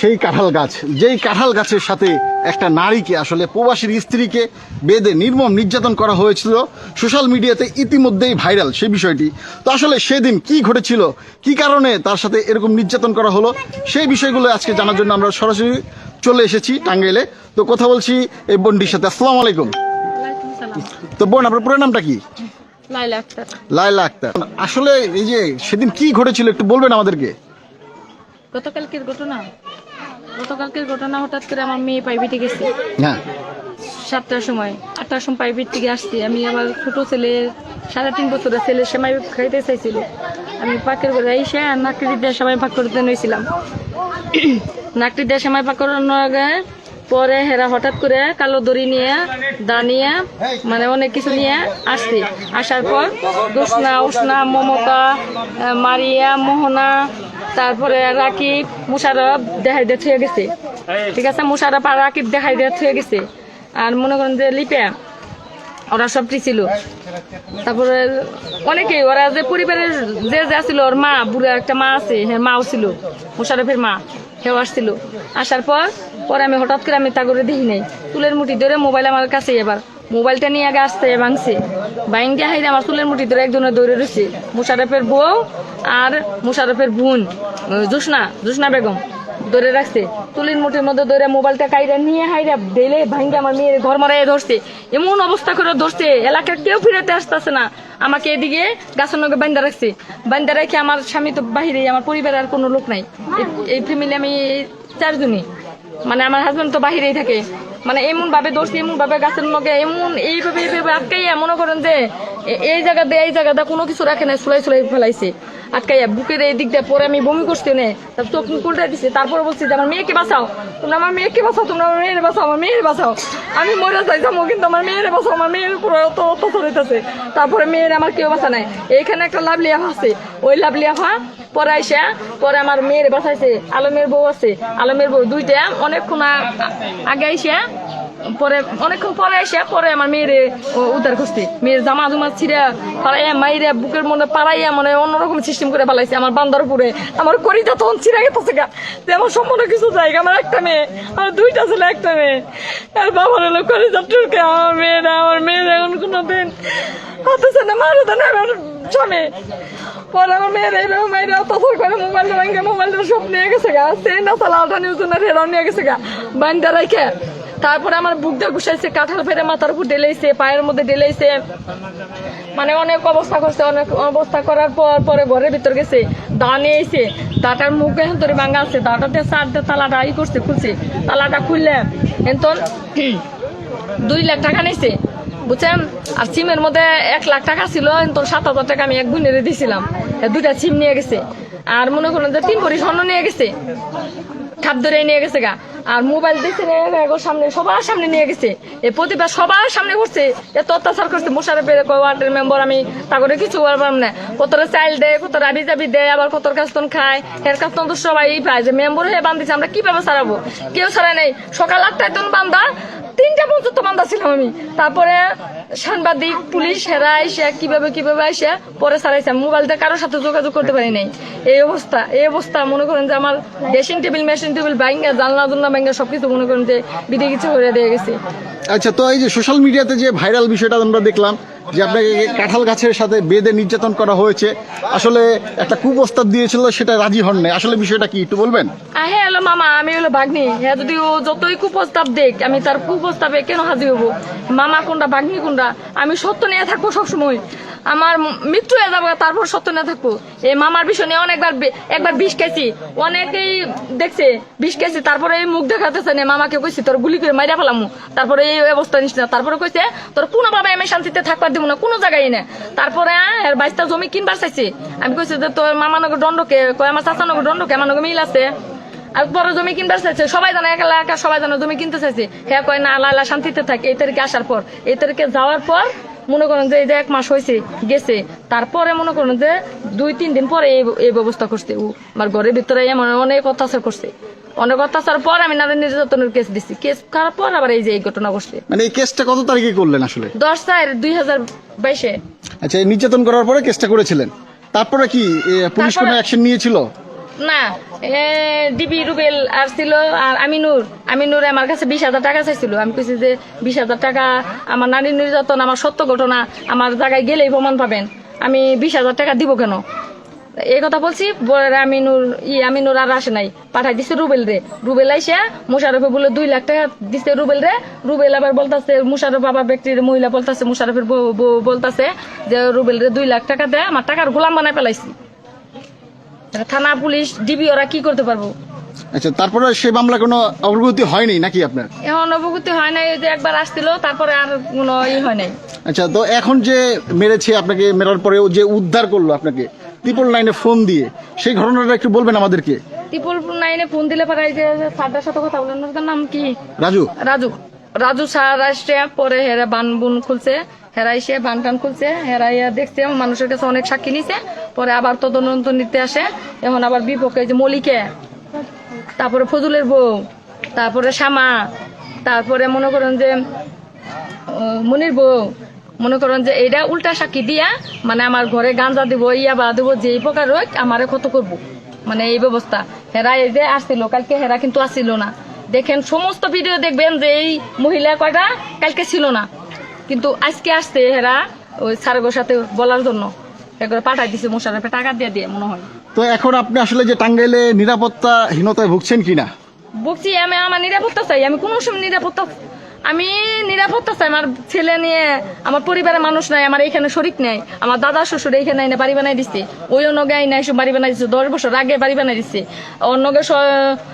সেই কাঁঠাল গাছ যেই কাঁঠাল গাছের সাথে একটা নারীকে আসলে প্রবাসীর স্ত্রীকে বেঁধে নির্মম নির্যাতন করা হয়েছিল সোশ্যাল মিডিয়াতে ইতিমধ্যেই ভাইরাল সেই বিষয়টি। তো আসলে সেদিন কি ঘটেছিল কি কারণে তার সাথে এরকম নির্যাতন করা হলো সেই বিষয়গুলো আজকে জানার জন্য আমরা সরাসরি চলে এসেছি টাঙ্গাইলে। তো কথা বলছি এই বোনটির সাথে। আসসালামু আলাইকুম। তো বোন আপনার পুরো নামটা কি? লাইলা আক্তার। লাইলা আক্তার। আসলে এই যে সেদিন কি ঘটেছিল একটু বলবেন আমাদেরকে? গতকালকের ঘটনা? গতকালকের ঘটনা হঠাৎ করে আমার মেয়ে প্রাইভেটে গেছে। হ্যাঁ সাতটার সময়। আটটার সময় প্রাইভেট থেকে আসছি। আমি আবার ছোট ছেলে সাড়ে তিন বছরের ছেলে সেমাই খাইতে চাইছিল। আমি পাকের করে এসে নাকটি দিয়ে সেমাই পাক করতে নিয়েছিলাম। নাকটি দিয়ে সেমাই পাক করানোর আগে পরে হেরা হঠাৎ করে কালো দড়ি নিয়ে দা নিয়ে মানে অনেক কিছু নিয়ে আসছে। আসার পর দোসনা উসনা মমতা মারিয়া মোহনা তারপরে রাকিব, মুশারফ দেখাই দিয়ে থুয়ে গেছে। ঠিক আছে, মুশারফ আর রাকিব দেখাই দিয়ে থুয়ে গেছে। আর মনে করেন যে লিপে, ওরা সবটি ছিল। তারপরে অনেকেই, ওরা যে পরিবারের যে যে ছিল, ওর মা, বুড়া একটা মা আছে হ্যাঁ মাও ছিল, মুশারফের মা সেও আসছিল। আসার পর, পরে আমি হঠাৎ করে আমি তাগরে দেখি নাই। চুলের মুঠি ধরে মোবাইল আমার কাছে এবার। মোবাইলটা নিয়ে আগে আসতে ভাঙছে। বাইঙ্গে হাইরে আমার চুলের মুঠি ধরে একজনের দৌড়ে রয়েছে মুশারফের বউ আর মুশারফের বোন। জোসনা জোসনা বেগম ধরে রাখছে। তুলির মুঠির মধ্যে ধরে মোবাইলটা কাইরা নিয়ে হাইরা দিলে ভাঙ্গে আমার মেয়ের ঘর মারাই ধরছে। এমন অবস্থা করে ধরছে। এলাকার কেউ ফিরাতে আসতেছে না। আমাকে এদিকে গাছের নগে বান্ধা রাখছে। বান্ধা রেখে আমার স্বামী তো বাহিরে আমার পরিবারের আর কোনো লোক নাই। এই- ফ্যামিলি আমি চারজনই। মানে আমার হাজবেন্ড তো বাহিরেই থাকে। মানে এমন ভাবে ধরছে এমন ভাবে গাছের মগে এমন এইভাবে এইভাবে আটকাইয়া এমনও করেন যে এই জায়গাতে এই জায়গাতে কোনো কিছু রাখে না সুলাই সুলাই ফেলাইছে। আটকাইয়া বুকের এই দিক দিয়ে পরে আমি বমি করছি নে। চোখ মুখ উল্টে দিছে। তারপরে বলছি যে, আমার মেয়েকে বাঁচাও। তোমরা, আমার মেয়েকে বাঁচাও, তোমরা আমার মেয়ের বাঁচাও, আমার মেয়ের বাঁচাও। আমি মরে যাইতাম কিন্তু আমার মেয়ের বাঁচাও, আমার মেয়ের উপরে অত অত্যাচার হইতেছে। তারপরে মেয়ের আমার কেউ বাঁচা নাই। এইখানে একটা লাভলি আফা আছে। ওই লাভলি আফা পরে আইসা, পরে আমার মেয়ের বাঁচাইছে। আলমের বউ আছে। আলমের বউ দুইটা অনেকক্ষণ আগে আইসা পরে, অনেকক্ষণ পরে এসে পরে আমার মেয়েরে উদ্ধার করছে। মেয়ের জামা জমা ছিঁড়া পাড়াইয়া মাইরে বুকের মধ্যে পাড়াইয়া মানে অন্যরকম সিস্টেম করে পালাইছে আমার বান্দার উপরে আমার করিটা তখন ছিঁড়া গেছে যে আমার সম্পূর্ণ কিছু জায়গা আমার একটা মেয়ে, আমার দুইটা ছেলে, একটা মেয়ে। আর বাবার হলো করিটা টুকে আমার মেয়েরা আমার মেয়ের এখন কোনো দিন হতেছে না, মারো না, আমার স্বামী। পরে আমার মেয়ের এইরকম মেয়েরা করে, মোবাইলটা ভেঙে, মোবাইলটা সব নিয়ে গেছে গা। সেন্টা সালাটা নিউজ হেরাও নিয়ে গেছে গা। বান্ধা রেখে তারপরে আমার বুক দিয়ে ঘুষাইছে, কাঁঠাল ফেরে মাথার উপর ডেলাইছে পায়ের মধ্যে ডেলাইছে মানে অনেক অবস্থা করছে, অনেক অবস্থা করার পর পরে ঘরের ভিতর গেছে দা নিয়ে এসে দাটার মুখ এখন তোর ভাঙা আছে দাটাতে চার তালাটা ই করছে, খুলছে, তালাটা খুললে এখন দুই লাখ টাকা নিয়েছে বুঝছেন? আর সিমের মধ্যে এক লাখ টাকা ছিল তো সাত হাজার টাকা আমি এক গুণেরে দিয়েছিলাম দুইটা সিম নিয়ে গেছে, আর মনে করুন যে তিন ভরি স্বর্ণ নিয়ে গেছে। খাপ ধরে নিয়ে গেছে গা। আর মোবাইল দিচ্ছে সামনে, সবার সামনে নিয়ে গেছে। এ প্রতিবার সবার সামনে করছে। এত অত্যাচার করছে মোশারফের ওয়ার্ডের মেম্বার আমি তা করে কিছু বলবার না। কতটা চাইল দেয় কত রাবি জাবি দেয় আবার কত কাস্তন খায়। হের কাস্তন তো সবাই পায় যে মেম্বার হয়ে বান্ধিছে, আমরা কীভাবে সারাবো কেউ ছাড়াই নেই। সকাল আটটায় তখন বান্ধা তিনটা পর্যন্ত মান্দা ছিলাম আমি। তারপরে সাংবাদিক, পুলিশ হেরা এসে কীভাবে কীভাবে আইসা, পরে সারাইছে মোবাইলটা কারোর সাথে যোগাযোগ করতে পারি নাই। এই অবস্থা এই অবস্থা, মনে করেন যে আমার ড্রেসিং টেবিল, মেশিন টেবিল ভাঙ্গা জানলা জানলা ভাঙ্গা সবকিছু মনে করেন যে বিধি কিছু করে দিয়ে গেছে। আচ্ছা তো এই যে সোশ্যাল মিডিয়াতে যে ভাইরাল বিষয়টা আমরা দেখলাম যে আপনাকে কাঁঠাল গাছের সাথে বেঁধে নির্যাতন করা হয়েছে, আসলে একটা কুপ্রস্তাব দিয়েছিল, সেটা রাজি হন নাই। আসলে বিষয়টা কি, একটু বলবেন? হ্যাঁ হলো মামা, আমি হলো ভাগ্নি। হ্যাঁ যদি ও যতই কুপ্রস্তাব দেখ, আমি তার কুপ্রস্তাবে কেন হাজির হব? মামা কোনটা, ভাগ্নি কোনটা? আমি সত্য নিয়ে থাকব সবসময়। আমার মৃত্যু হয়ে যাব, তারপর সত্য নিয়ে থাকব। এই মামার বিষয় নিয়ে অনেকবার একবার বিষ খেয়েছি অনেকেই দেখছে, বিষ খেয়েছি তারপরে এই মুখ দেখাতেছে না। মামাকে কইছি, তোর গুলি করে মাইরা ফেলাম। তারপরে এই অবস্থা নিস না। তারপরে কইছে, তোর কোনো ভাবে আমি শান্তিতে থাকবার দিব না, কোনো জায়গায় না। তারপরে এর বাইশটা জমি কিনবার চাইছে। আমি কইছি যে, তোর মামা নগর দণ্ডকে, কয় আমার চাচা নগর দণ্ডকে আমার নগর মিল আছে। আর জমি কিনতে চাইছে, সবাই জানে, এক এলাকা সবাই জানে জমি কিনতে চাইছে। হ্যাঁ কয়, না আল্লাহ, শান্তিতে থাকে। এই তারিখে আসার পর, এই তারিখে যাওয়ার পর মনে করেন যে এই যে এক মাস হয়েছে গেছে তারপরে মনে করেন যে দুই তিন দিন পরে এই ব্যবস্থা করছে। ও আমার ঘরের ভিতরে এমন অনেক অত্যাচার করছে। অনেক অত্যাচার পর আমি নারী নির্যাতনের কেস দিচ্ছি কেস করার পর আবার এই যে এই ঘটনা ঘটছে। মানে এই কেসটা কত তারিখে করলেন আসলে? দশ চার দুই হাজার বাইশে। আচ্ছা নির্যাতন করার পরে কেসটা করেছিলেন। তারপরে কি পুলিশ কোনো অ্যাকশন নিয়েছিল? না ডিবি, রুবেল আর ছিল আর আমিনুর। আমিনুর আমার কাছে বিশ হাজার টাকা চাইছিল। আমি কইছি যে বিশ হাজার টাকা আমার নারী নির্যাতন, আমার সত্য ঘটনা, আমার জায়গায় গেলেই প্রমাণ পাবেন। আমি বিশ হাজার টাকা দিব কেন? এই কথা বলছি বলে আমিনুর, ই আমিনুর আর আসে নাই। পাঠাই দিছে রুবেল রে। রুবেল আইসা, মুশারফে বলে দুই লাখ টাকা দিছে রুবেল রে। রুবেল আবার বলতাছে, মুশারফ বাবা ব্যক্তির মহিলা বলতাছে, মুশারফের বলতাছে যে রুবেল রে দুই লাখ টাকা দেয় আমার টাকার গোলাম বানায় পেলাইছি থানা পুলিশ ডিবি ওরা কি করতে পারব? আচ্ছা তারপরে সে মামলা কোনো অগ্রগতি হয়নি নাকি আপনার? এখন অবগতি হয় নাই ওই যে একবার আসছিল তারপরে আর কোনো ই হয় নাই। আচ্ছা তো এখন যে মেরেছে আপনাকে মেরার পরে ও যে উদ্ধার করল আপনাকে ট্রিপল লাইনে ফোন দিয়ে সেই ঘটনাটা একটু বলবেন আমাদেরকে। ত্রিপুল নাইনে ফোন দিলে পারে যে স্যারটার সাথে কথা বলেন ওটার নাম কি? রাজু। রাজু। রাজু স্যার আসছে পরে হেরা বান বুন খুলছে। হেরা এসে বান টান খুলছে হেরা ইয়া দেখছে মানুষের কাছে অনেক সাক্ষী নিছে। পরে আবার তদন্ত নিতে আসে এখন আবার বিপক্ষে যে মলিকে তারপরে ফজুলের বউ, তারপরে শ্যামা, তারপরে মনে করেন যে মনির বউ, মনে করেন যে এইটা উল্টা সাক্ষী দিয়া মানে আমার ঘরে গাঞ্জা দিব, ইয়া বা দিব যে এই প্রকার হোক, আমারে কত করব। মানে এই ব্যবস্থা। হেরা এই যে আসছিল, কালকে হেরা কিন্তু আসছিল না। দেখেন, সমস্ত ভিডিও দেখবেন যে এই মহিলা কয়টা, কালকে ছিল না। কিন্তু আজকে আসছে হেরা ওই সারগোর সাথে বলার জন্য। একবার পাঠাই দিছে মোশারফে টাকা দিয়ে দিয়ে মনে হয়। তো এখন আপনি আসলে যে টাঙ্গাইলে নিরাপত্তাহীনতায় ভুগছেন কিনা? ভুগছি আমি আমার নিরাপত্তা চাই আমি কোনো সময় নিরাপত্তা আমি নিরাপত্তা চাই আমার ছেলে নিয়ে, আমার পরিবারের মানুষ নাই, আমার এখানে শরিক নাই, আমার দাদা শ্বশুর এইখানে এনে বাড়ি বানাই দিচ্ছে ওই অন্যগে আইনা এসে বাড়ি বানাই দিচ্ছে দশ বছর আগে বাড়ি বানাই দিচ্ছে অন্যগে স-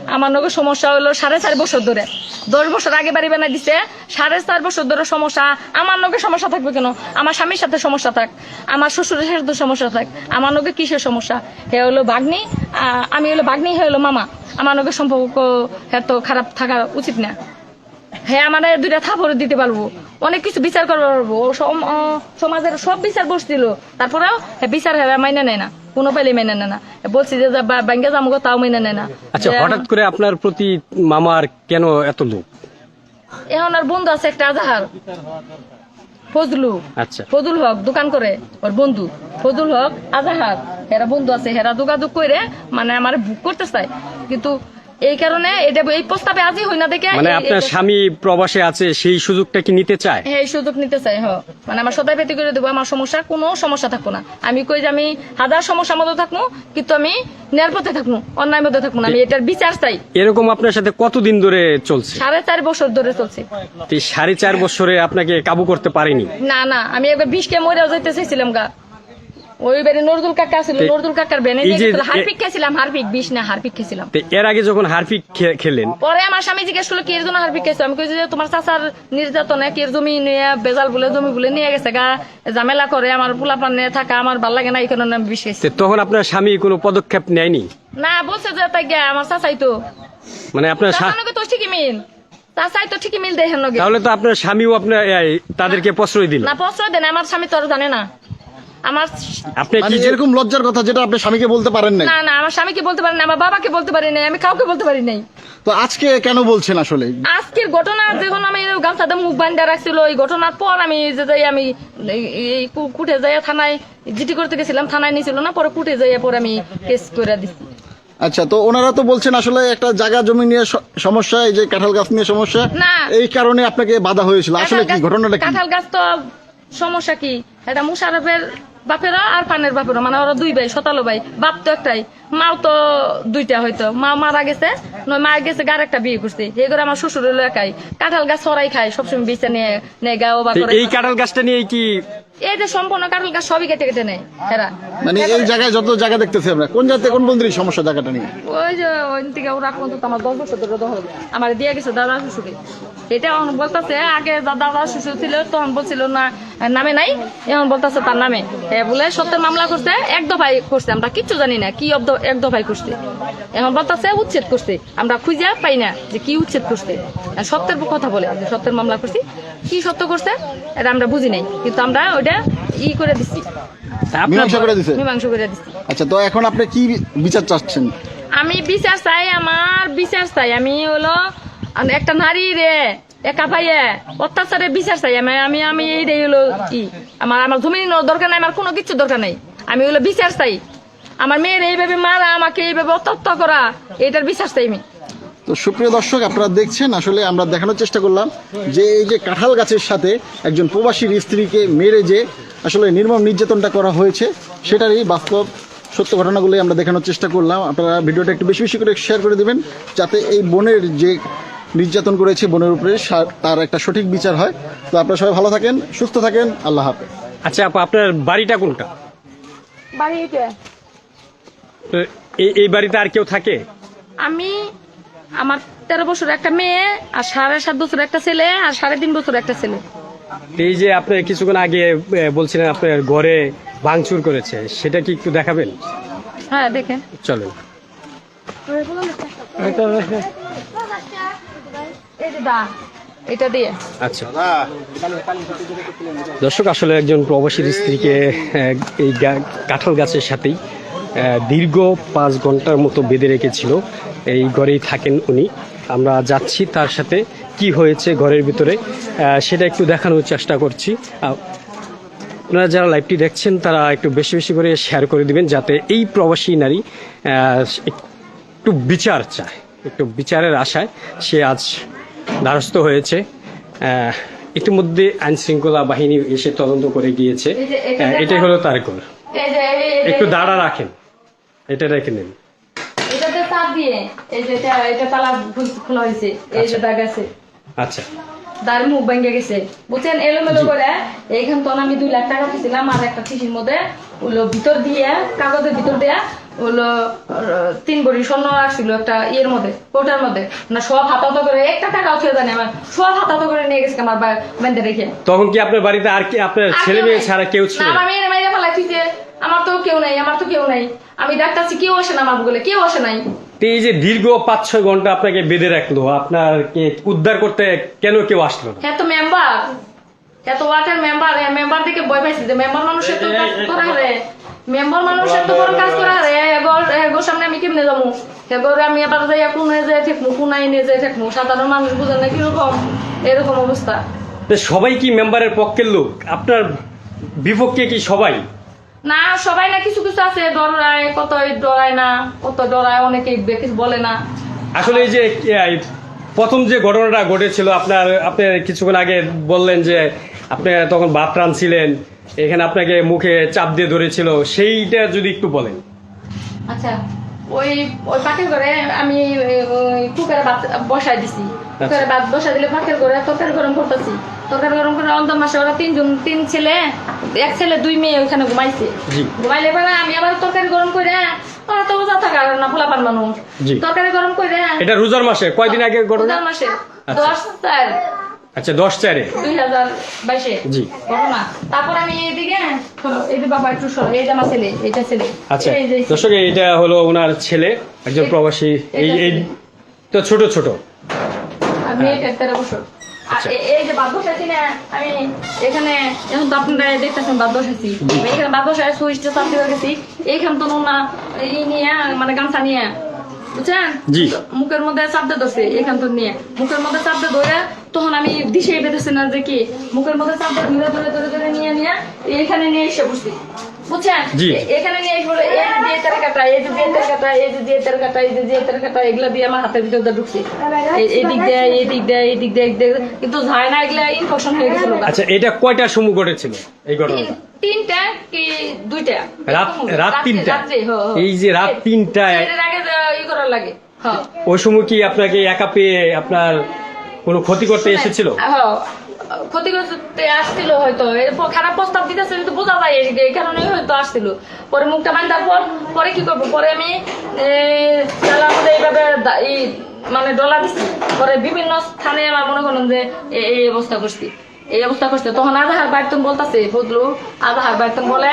আমার নগে সমস্যা হলো সাড়ে চার বছর ধরে, দশ বছর আগে বাড়ি বানাই দিচ্ছে সাড়ে চার বছর ধরে সমস্যা, আমার নগে সমস্যা থাকবে কেন? আমার স্বামীর সাথে সমস্যা থাক, আমার শ্বশুরের সাথে সমস্যা থাক, আমার নগে কিসের সমস্যা? হে হলো বাগনি আমি হলো বাগনি হে হলো মামা, আমার নগে সম্পর্ক এত খারাপ থাকা উচিত না। হ্যাঁ আমার দুইটা থাপড় দিতে পারব। অনেক কিছু বিচার করতে পারব। সমাজের সব বিচার বসছিল তারপরেও বিচার মাইনে নেয় না। কোনো পেলে মেনে নেয় না। বলছি যে ব্যাংকে যাব তাও মেনে নেয় না। আচ্ছা হঠাৎ করে আপনার প্রতি মামার কেন এত লোক এখন আর বন্ধু আছে একটা আজাহার। ফজলু। আচ্ছা। ফজুল হক দোকান করে। ওর বন্ধু। ফজুল হক আজাহার। হেরা বন্ধু আছে হেরা যোগাযোগ করে মানে আমার বুক করতে চায়। কিন্তু এই কারণে এটা এই প্রস্তাবে আজই হই না দেখে মানে আপনার স্বামী প্রবাসে আছে সেই সুযোগটা কি নিতে চায়? হ্যাঁ এই সুযোগ নিতে চাই হ। মানে আমার সদাই পেতে করে দেবো আমার সমস্যা কোনো সমস্যা থাকব না। আমি কই যে আমি হাজার সমস্যার মধ্যে থাকব কিন্তু আমি ন্যায়ের পথে থাকব অন্যায় মধ্যে থাকব না। আমি এটার বিচার চাই। এরকম আপনার সাথে কতদিন ধরে চলছে? সাড়ে চার বছর ধরে চলছে। সাড়ে চার বছরে আপনাকে কাবু করতে পারেনি? না না আমি একবার বিষকে মরেও যাইতে চাইছিলাম গা। ওই বাড়ি নজরুল কাকা ছিল এই- নজরুল কাকার বেনে হারপিক খেয়েছিলাম হারপিক বিষ না হারপিক খেয়েছিলাম। এর আগে যখন হারফিক খেলেন পরে আমার স্বামী জিজ্ঞেস করল কি এর জন্য হারপিক খেয়েছো? আমি কইছি যে তোমার চাচার নির্যাতনে কি জমি নিয়ে বেজাল বলে জমি বলে নিয়ে গেছে গা ঝামেলা করে আমার পোলা পানে থাকা আমার ভালো লাগে না এই কারণে আমি বিষ খাইছি। তো তখন আপনার স্বামী কোনো পদক্ষেপ নেয়নি? না বলছে যে তাই গিয়া আমার চাচাই তো মানে আপনার তো ঠিকই মিল। চাচাই তো ঠিকই মিল দেখেন তাহলে তো আপনার স্বামীও আপনার তাদেরকে প্রশ্রয় দিল। না প্রশ্রয় দেন আমার স্বামী তো আর জানে না। আমার আপনি মানে কি যে- এরকম লজ্জার কথা যেটা আপনি স্বামীকে বলতে পারেন নাই। না না আমার স্বামীকে বলতে পারি না আমার বাবাকে বলতে পারি নাই আমি কাউকে বলতে পারি নাই। তো আজকে কেন বলছেন আসলে? আজকের ঘটনা যখন আমি গামছাতে মুখ বান্ধা রাখছিল ওই ঘটনার পর আমি যে যাই আমি এই- কুটে যাই থানায় জিটি করতে গেছিলাম থানায় নিয়েছিল না পরে কুটে যাই পরে আমি কেস করে দিচ্ছি আচ্ছা তো ওনারা তো বলছেন আসলে একটা জায়গা জমি নিয়ে সমস্যা এই যে কাঁঠাল গাছ নিয়ে সমস্যা না। এই কারণে আপনাকে বাধা হয়েছিল। আসলে কি ঘটনাটা কাঁঠাল গাছ তো সমস্যা কি? এটা মুশারফের বাপেরা আর পানের বাপেরা মানে ওরা দুই ভাই সতালো ভাই বাপ তো একটাই মাও তো দুইটা হয়তো। মা মারা গেছে নয় মা গেছে গার একটা বিয়ে করছে। এই করে আমার শ্বশুর হলো একাই। কাঁঠাল গাছ সরাই খায় সবসময় বেঁচে নিয়ে নেয় গাও বা এই কাঁঠাল গাছটা নিয়ে কি এই যে সম্পূর্ণ কাঁঠাল গাছ সবই কেটে কেটে নেয় এরা। মানে এই জায়গায় যত জায়গা দেখতেছি আমরা কোন জায়গাতে কোন বন্দির সমস্যা জায়গাটা নিয়ে ওই যে ওই থেকে ওরা পর্যন্ত আমার দশ বছর ধরে দখল আমার দিয়ে গেছে দাদা শ্বশুরে। এটা এখন বলতেছে আগে দাদা শ্বশুর ছিল তখন বলছিল না নামে নাই? এখন বলতেছে তার নামে। এ বলে সত্যের মামলা করছে এক দফাই করছে আমরা কিচ্ছু জানি না কি এক দফাই করছে। এখন বলতেছে উচ্ছেদ করছে। আমরা খুঁজে পাই না যে কি উচ্ছেদ করছে। আর সত্যের কথা বলে যে সত্যের মামলা করছি কি সত্য করছে এটা আমরা বুঝি নাই। কিন্তু আমরা ওইটা ই করে দিচ্ছি আপনার মীমাংসা করে দিছে? মীমাংস করে দিচ্ছি আচ্ছা তো এখন আপনি কি বিচার চাচ্ছেন? আমি বিচার চাই আমার বিচার চাই। আমি হলো একটা নারী রে একা পাইয়ে অত্যাচারের বিচার চাই। আমি আমি আমি এইটাই হলো কি? আমার আমার জমি দরকার নাই, আমার কোনো কিছু দরকার নাই। আমি হলো বিচার চাই। আমার মেয়ের এইভাবে মারা, আমাকে এইভাবে অত্যত্য করা এটার বিশ্বাস চাই আমি। তো সুপ্রিয় দর্শক, আপনারা দেখছেন, আসলে আমরা দেখানোর চেষ্টা করলাম যে এই যে কাঁঠাল গাছের সাথে একজন প্রবাসীর স্ত্রীকে মেরে যে আসলে নির্মম নির্যাতনটা করা হয়েছে, সেটারই বাস্তব সত্য ঘটনাগুলোই আমরা দেখানোর চেষ্টা করলাম। আপনারা ভিডিওটা একটু বেশি বেশি করে শেয়ার করে দেবেন, যাতে এই বোনের যে নির্যাতন করেছে বোনের উপরে সা- তার একটা সঠিক বিচার হয়। তো আপনারা সবাই ভালো থাকেন সুস্থ থাকেন আল্লাহ হাফেজ। আচ্ছা আপা আপনার বাড়িটা কোনটা? বাড়ি এটা এই- এই বাড়িতে আর কেউ থাকে? আমি আমার তেরো বছর একটা মেয়ে আর সাড়ে সাত বছর একটা ছেলে আর সাড়ে তিন বছর একটা ছেলে। এই যে আপনি কিছুক্ষণ আগে বলছিলেন আপনার ঘরে ভাঙচুর করেছে সেটা কি একটু দেখাবেন? হ্যাঁ দেখেন। চলেন। দা এটা দিয়ে। আচ্ছা। দর্শক আসলে একজন প্রবাসীর স্ত্রীকে এই গা- কাঁঠাল গাছের সাথেই দীর্ঘ পাঁচ ঘণ্টার মতো বেঁধে রেখেছিল। এই ঘরেই থাকেন উনি। আমরা যাচ্ছি তার সাথে কি হয়েছে ঘরের ভিতরে সেটা একটু দেখানোর চেষ্টা করছি। আপনারা যারা লাইভটি দেখছেন তারা একটু বেশি বেশি করে শেয়ার করে দিবেন যাতে এই প্রবাসী নারী একটু বিচার চায় একটু বিচারের আশায় সে আজ দ্বারস্থ হয়েছে। ইতিমধ্যে আইন শৃঙ্খলা বাহিনী এসে তদন্ত করে গিয়েছে। এই যে এটা আহ, এটাই হলো তার এই- একটু দাঁড়া রাখেন। এটা রেখে নিন আচ্ছা। দাঁড় মুখ ভেঙে গেছে। বুঝছেন? এলোমেলো করে এইখান তো আমি দুই লাখ টাকা দিয়েছিলাম আর একটা টিসির মধ্যে। ওগুলো ভিতর দিয়ে কাগজের ভিতর দিয়ে ওগুলো তিন বড়ি স্বর্ণ রাখছিল একটা ইয়ের মধ্যে কোটার মধ্যে। না সব হাতাহত করে একটা টাকাও ছেড়ে জানি আমার সব হাতাহত করে নিয়ে গেছে আমার বেঁধে রেখে। তখন কি আপনার বাড়িতে আর কি আপনার ছেলে মেয়ে ছাড়া কেউ ছিল? আমার মেয়ের মেয়ে ফেলাইছি যে আমার তো কেউ নাই আমার তো কেউ নাই। আমি ডাক্তারছি কেউ আসে না আমার বলে কেউ আসে নাই। এই যে দীর্ঘ পাঁচ ছয় ঘণ্টা আপনাকে বেঁধে রাখল আপনার কে উদ্ধার করতে কেন কেউ আসলো না? হ্যাঁ তো মেম্বার এত ওয়ার্ডের মেম্বার মেম্বার থেকে বই পাইছি যে মেম্বার মানুষের তো কাজ করা রে। মেম্বার মানুষের তো বড় কাজ করা রে। এগর এগর সামনে আমি কেমনে যাব? এগর আমি এবার যাই কোনে যাই থাকব কোনাই নিয়ে যাই থাকব সাধারণ মানুষ বুঝে না কীরকম? এরকম অবস্থা। তো সবাই কি মেম্বারের পক্ষের লোক? আপনার বিপক্ষে কি সবাই? না সবাই না কিছু কিছু আছে ডরায় কত ডরায় না কত ডরায় অনেকে কিছু বলে না। আসলে এই যে প্রথম যে ঘটনাটা ঘটেছিল আপনার আপনি কিছুক্ষণ আগে বললেন যে আপনি তখন ভাত ছিলেন এখানে আপনাকে মুখে চাপ দিয়ে ধরেছিল সেইটা যদি একটু বলেন। আচ্ছা ওই ওই পাখির ঘরে আমি কুকারে ভাত বসাই দিছি। কুকারে ভাত বসাই দিলে পাখির ঘরে তরকারি গরম করতেছি। তরকারি গরম করে অন্তর মাসে ওরা তিনজন তিন ছেলে এক ছেলে দুই মেয়ে ওইখানে ঘুমাইছে। ঘুমাইলে পরে আমি আবার তরকারি গরম করে ওরা তো থাকার না ফোলাপান মানুষ। তরকারি গরম করে এটা রোজার মাসে কয়দিন আগে রোজার মাসে। আচ্ছা। দশ চার। আচ্ছা দশ চারে? দুই হাজার বাইশে। জি। তারপর আমি এইদিকে এই যে বাবা একটু সরো আমার ছেলে এইটা ছেলে। আচ্ছা। দর্শক এটা হলো ওনার ছেলে একজন প্রবাসী। এই এই তো ছোট ছোট। আমি এটা তেরো বছর। এই যে বাদ্য না আমি এখানে এখন তো আপনারা দেখতেছেন বাদ বসাইছি এখানে বাদ্য বসায় সুইচটা চাপতে গেছি। এইখান তো না এই নিয়ে মানে গামছা নিয়ে। বুঝছেন? জি। মুখের মধ্যে ধরছে এখান তো নিয়ে। মুখের মধ্যে ধরে তখন আমি বেঁধেছি না যে কি মুখের মধ্যে ধরে ধরে ধরে ধরে নিয়ে নিয়ে এইখানে নিয়ে এসে বসছি। বুঝছেন? এখানে নিয়ে এসে বলে এই যে দিয়ে তের কাটা এই যে দিয়ে তের কাটা এই দিয়ে তের কাটা এই দিয়ে তের কাটা এগুলা দিয়ে আমার হাতের ভিতর ঢুকছে। এই- দেয় দেয় দেয় কিন্তু যায় না এগুলা ইনফেকশন হয়ে গেছিল আচ্ছা এটা কয়টার সময় ঘটেছিল এই ঘটনাটা? তিনটা কি দুইটা? রাত রাত তিনটা। এই যে রাত তিনটায় লাগে। হ্যাঁ। ওই সময় কি আপনাকে একা পেয়ে আপনার কোনো ক্ষতি করতে এসেছিল? হ্যাঁ, আসছিল হয়তো। খারাপ প্রস্তাব দিতেছে কিন্তু বোঝা যায় এই- কারণেই হয়তো আসছিল। পরে মুখটা বান্ধার পর পরে কি করব? পরে আমি এইভাবে মানে ডলা দিচ্ছি পরে বিভিন্ন স্থানে আমার মনে করেন যে এই অবস্থা করছি। এই অবস্থা করছে। তখন আজাহার বাইতন বলতেছে বদলু আজাহার বাইতন বলে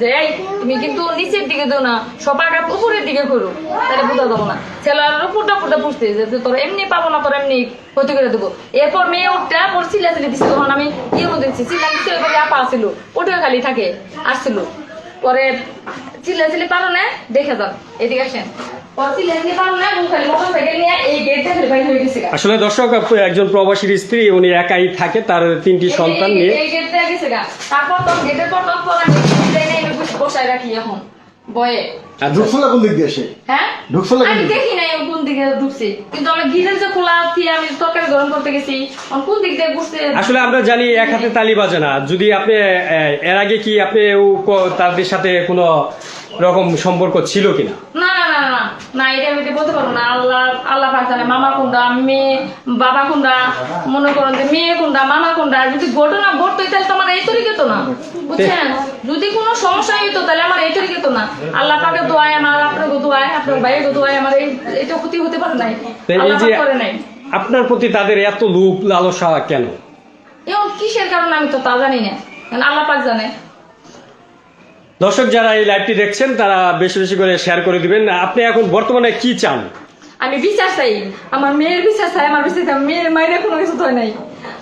যে তুমি কিন্তু নিচের দিকে দিও না সব উপরের দিকে করো তাহলে বোঝা যাব না। ছেলের উপরটা পুরটা পুষতে যে তোর এমনি পাবো না, তোর এমনি ক্ষতি করে দেবো। এরপর মেয়ে উঠটা পর চিল্লা চিল্লি দিচ্ছে তখন আমি ইয়ে মধ্যে দিচ্ছি চিল্লা দিচ্ছি করে আপা আসছিল ওটাও খালি থাকে, আসছিল। পরে চিল্লা চিলি পারো না, দেখে যান, এদিকে আসেন। হয়ে। আসলে দর্শক একজন প্রবাসীর স্ত্রী উনি একাই থাকে তার তিনটি সন্তান নিয়ে। হ্যাঁ? ঢুকছিল কোন আমি দিক দিয়ে? দেখি নাই ও কোন দিকে ঢুকছে কিন্তু আমি গিজের যে খোলা দিয়ে আমি তরকারি গরম করতে গেছি ও কোন দিক দিয়ে ঘুরছে আসলে আমরা জানি এক হাতে তালি বাজে না। যদি আপনি এর আগে কি আপনি ও তাদের সাথে কোনো রকম সম্পর্ক ছিল কিনা? না এটা আমি বলতে পারব না। আল্লাহ আল্লাহ পাক জানে মামা কোনটা মেয়ে বাবা কোনটা মনে করেন যে মেয়ে কোনটা মামা কোনটা। যদি ঘটনা ঘটতো তাহলে তো আমার এই তরিকে তো না। বুঝছেন? যদি কোনো সমস্যা হইতো তাহলে আমার এই তরিকে তো না। আল্লাহ পাকে দোয়ায় আমার আপনার দোয়ায় আপনার ভাইয়ের দোয়ায় আমার এই এটা ক্ষতি হতে পারে নাই। আল্লাহ পাক করে নাই। আপনার প্রতি তাদের এত লোভ লালসা কেন? এবং কিসের কারণে আমি তো তা জানি না। আল্লাহ পাক জানে। দর্শক যারা এই লাইভটি দেখছেন তারা বেশি বেশি করে শেয়ার করে দিবেন। আপনি এখন বর্তমানে কি চান? আমি বিচার চাই। আমার মেয়ের বিচার চাই। আমার বিচার চাই। মেয়ের মায়ের কোনো কিছু তো নাই।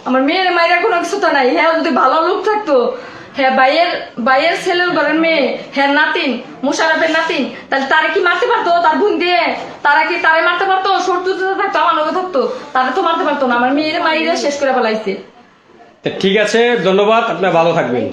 আমার মেয়ের মায়ের কোনো কিছু তো নাই। হ্যাঁ যদি ভালো লোক থাকতো হ্যাঁ বাইয়ের বাইয়ের ছেলের ঘরের মেয়ে হ্যাঁ নাতিন মুশারফের নাতিন তাহলে তারা কি মারতে পারতো? তার বোন দিয়ে? তারা কি তারে মারতে পারতো? শত্রুতা থাকতো আমার লগে থাকতো। তারা তো মারতে পারতো না। আমার মেয়ের মায়ের শেষ করে ফেলাইছে। ঠিক আছে ধন্যবাদ। আপনার ভালো থাকবেন।